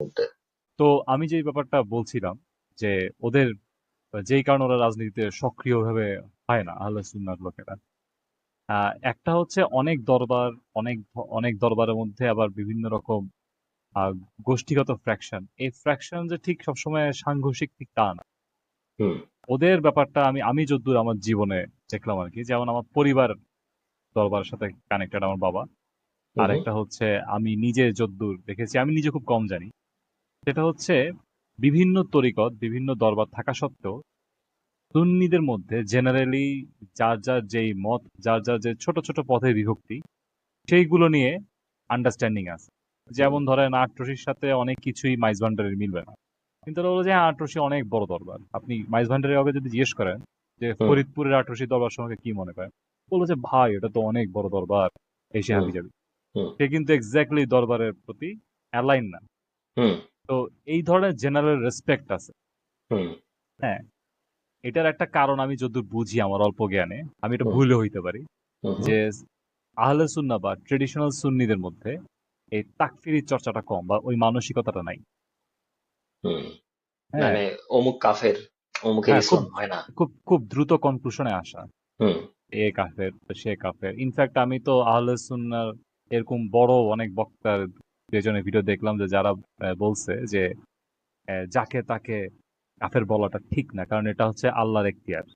মধ্যে তো আমি যে ব্যাপারটা বলছিলাম যে ওদের যেই কারণে ওরা রাজনীতিতে সক্রিয়ভাবে হয় না আহলে সুন্নার লোকেরা আহ, একটা হচ্ছে অনেক দরবার অনেক অনেক দরবারের মধ্যে আবার বিভিন্ন রকম আহ, গোষ্ঠীগত ফ্র্যাকশন এই ফ্র্যাকশন যে ঠিক সবসময় সাংঘর্ষিক ঠিক তা না। হুম। ওদের ব্যাপারটা আমি আমি যদ্দূর আমার জীবনে দেখলাম আর কি। যেমন আমার পরিবার দরবারের সাথে কানেক্টেড আমার বাবা। আর একটা হচ্ছে আমি নিজে যদ্দূর দেখেছি। আমি নিজে খুব কম জানি। সেটা হচ্ছে বিভিন্ন তরিকত বিভিন্ন দরবার থাকা সত্ত্বেও সুন্নিদের মধ্যে জেনারেলি যার যার যেই মত যার যার যে ছোট ছোট পথে বিভক্তি সেইগুলো নিয়ে আন্ডারস্ট্যান্ডিং আছে। যেমন ধরেন আটরশির সাথে অনেক কিছুই মাইজ ভান্ডারের মিলবে না। কিন্তু ওরা বলে যে হ্যাঁ আটরশি অনেক বড় দরবার। আপনি মাইজ ভান্ডারের আগে যদি জিজ্ঞেস করেন যে ফরিদপুরের আটরশি দরবার সম্পর্কে কি মনে করেন বলল যে ভাই এটা তো অনেক বড় দরবার এসে। হাবি যাবি। সে কিন্তু এক্স্যাক্টলি দরবারের প্রতি অ্যালাইন না। তো এই ধরনের জেনারেল রেসপেক্ট আছে। হ্যাঁ এটার একটা কারণ আমি যদ্দূর বুঝি আমার অল্প জ্ঞানে আমি এটা ভুলে হইতে পারি যে আহলে সুন্না বা ট্রেডিশনাল সুন্নিদের মধ্যে এই তাকফিরির চর্চাটা কম বা ওই মানসিকতাটা নাই। হ্যাঁ। মানে অমুক কাফের অমুকের হ্যাঁ, ইসলাম হয় না। খুব খুব দ্রুত কনক্লুশনে আসা। এ কাফের সে কাফের। ইনফ্যাক্ট আমি তো আহলে সুন্নার এরকম বড় অনেক বক্তার পেছনে ভিডিও দেখলাম যে যারা বলছে যে যাকে তাকে কাফের বলাটা ঠিক না কারণ এটা হচ্ছে আল্লাহর এখতিয়ার?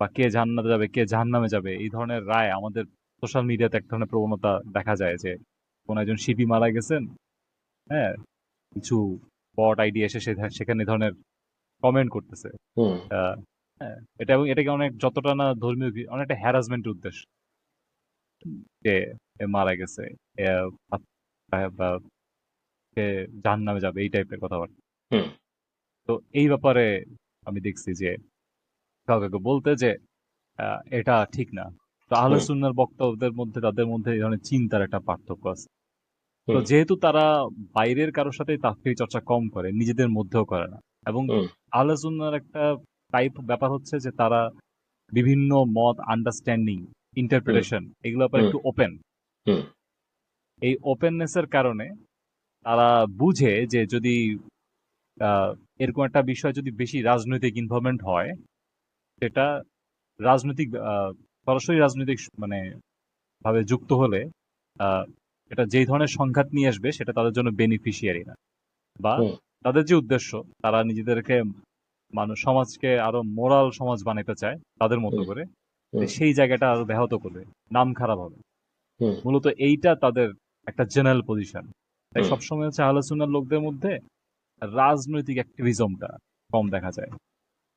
বা কে জান্নাতে যাবে কে জাহান্নামে যাবে এই ধরনের রায় আমাদের সোশ্যাল মিডিয়াতে এক ধরনের প্রবণতা দেখা যায় যে কোন একজন শিপি মারা গেছেন হ্যাঁ? কিছু বট আইডি এসে সেখানে এই ধরনের কমেন্ট করতেছে। হ্যাঁ, এটা এবং এটাকে অনেক যতটা না ধর্মীয় অনেকটা হ্যারাসমেন্টের উদ্দেশ্য। যে মারা গেছে বা সে জাহান নামে যাবে এই টাইপের কথাবার্তা। তো এই ব্যাপারে আমি দেখছি যে কাউকে বলতে যে এটা ঠিক না তো আহলে। সুন্নার বক্তব্যদের মধ্যে তাদের মধ্যে এই ধরনের চিন্তার একটা পার্থক্য আছে তো যেহেতু তারা বাইরের কারোর সাথে তাফসীর চর্চা কম করে নিজেদের মধ্যেও করে না এবং। আহলে সুন্নার একটা টাইপ ব্যাপার হচ্ছে যে তারা বিভিন্ন মত আন্ডারস্ট্যান্ডিং ইন্টারপ্রিটেশন এগুলো ব্যাপারে একটু ওপেন। এই ওপেননেসের কারণে তারা বুঝে যে যদি এরকম একটা বিষয় যদি বেশি রাজনৈতিক ইনভলভমেন্ট হয় সেটা রাজনৈতিক সরাসরি রাজনৈতিক মানে ভাবে যুক্ত হলে আহ, এটা যেই ধরনের সংঘাত নিয়ে আসবে সেটা তাদের জন্য বেনিফিশিয়ারি না। বা তাদের যে উদ্দেশ্য তারা নিজেদেরকে মানুষ সমাজকে আরও মোরাল সমাজ বানাতে চায় তাদের মতো করে। সেই জায়গাটা আরও ব্যাহত করবে নাম খারাপ হবে। মূলত এইটা তাদের একটা জেনারেল পজিশন তাই সবসময় হচ্ছে আলোচনার লোকদের মধ্যে রাজনৈতিক অ্যাক্টিভিজমটা কম দেখা যায়।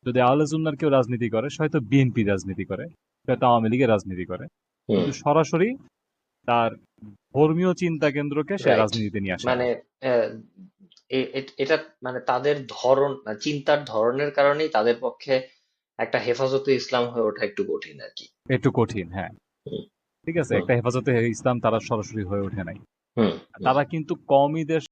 যদি আলোচনার কেউ রাজনীতি করে সে হয়তো বিএনপি রাজনীতি করে হয়তো আওয়ামী লীগের রাজনীতি করে। কিন্তু সরাসরি তার ধর্মীয় চিন্তা কেন্দ্রকে সে রাজনীতিতে নিয়ে আসে মানে এটা মানে তাদের ধরন চিন্তার ধরনের কারণেই তাদের পক্ষে একটা হেফাজতে ইসলাম হয়ে ওঠা একটু কঠিন আর কি। একটু কঠিন হ্যাঁ। ঠিক আছে একটা হেফাজতে ইসলাম তারা সরাসরি হয়ে ওঠে নাই। তারা কিন্তু কমই দেশ